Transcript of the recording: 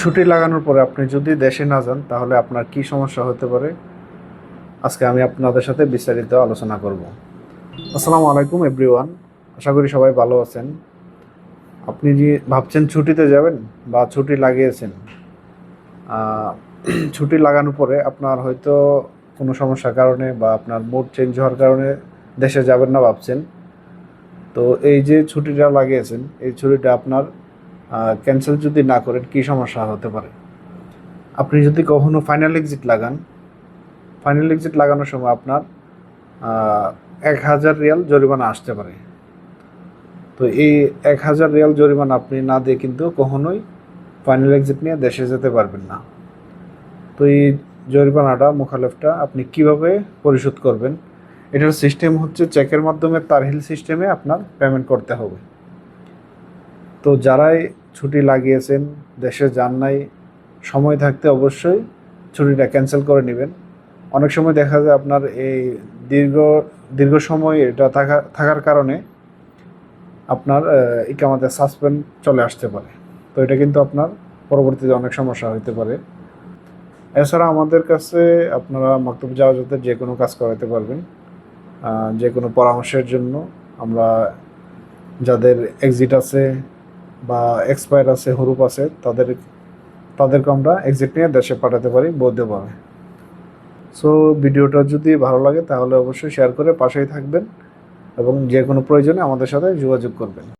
ছুটি লাগানোর পরে আপনি যদি দেশে না যান, তাহলে আপনার কি সমস্যা হতে পারে? আজকে আমি আপনাদের সাথে বিস্তারিত আলোচনা করব। আসসালামু আলাইকুম, এভরিওয়ান। আশা করি সবাই ভালো আছেন। আপনি যে ভাবছেন ছুটিতে যাবেন বা ছুটি লাগিয়েছেন ছুটি লাগানোর পরে আপনার হয়তো কোনো সমস্যার কারণে বা আপনার মুড চেঞ্জ হওয়ার কারণে দেশে যাবেন না ভাবছেন। তো এই যে ছুটিটা লাগিয়েছেন, এই ছুটিটা আপনার ক্যান্সেল যদি না করেন, কী সমস্যা হতে পারে? আপনি যদি কখনো ফাইনাল এক্সিট লাগান ফাইনাল এক্সিট লাগানোর সময় আপনার এক হাজার রিয়াল জরিমানা আসতে পারে। তো এই এক হাজার রিয়াল জরিমানা আপনি না দিয়ে কিন্তু কখনোই ফাইনাল এক্সিট নিয়ে দেশে যেতে পারবেন না। তো এই জরিমানাটা, মুখালেফটা আপনি কীভাবে পরিশোধ করবেন? এটার সিস্টেম হচ্ছে চেকের মাধ্যমে, তারহিল সিস্টেমে আপনার পেমেন্ট করতে হবে। তো যারাই ছুটি লাগিয়েছেন, দেশে যান নাই, সময় থাকতে অবশ্যই ছুটিটা ক্যান্সেল করে নেবেন। অনেক সময় দেখা যায় আপনার এই দীর্ঘ দীর্ঘ সময় এটা থাকা, থাকার কারণে আপনার ইকামাতে সাসপেন্ড চলে আসতে পারে। তো এটা কিন্তু আপনার পরবর্তীতে অনেক সমস্যা হতে পারে। এছাড়া আমাদের কাছে আপনারা মক্তব যাওয়া যেতে যে কোনো কাজ করাতে পারবেন। যে কোনো পরামর্শের জন্য আমরা যাদের এক্সিট আছে বা এক্সপায়ার আছে, হরুপ আছে, তাদের, তাদেরকে আমরা এক্সিট নিয়ে দেশে পাঠাতে পারি বৈধভাবে। সো ভিডিওটা যদি ভালো লাগে তাহলে অবশ্যই শেয়ার করে পাশেই থাকবেন এবং যে কোনো প্রয়োজনে আমাদের সাথে যোগাযোগ করবেন।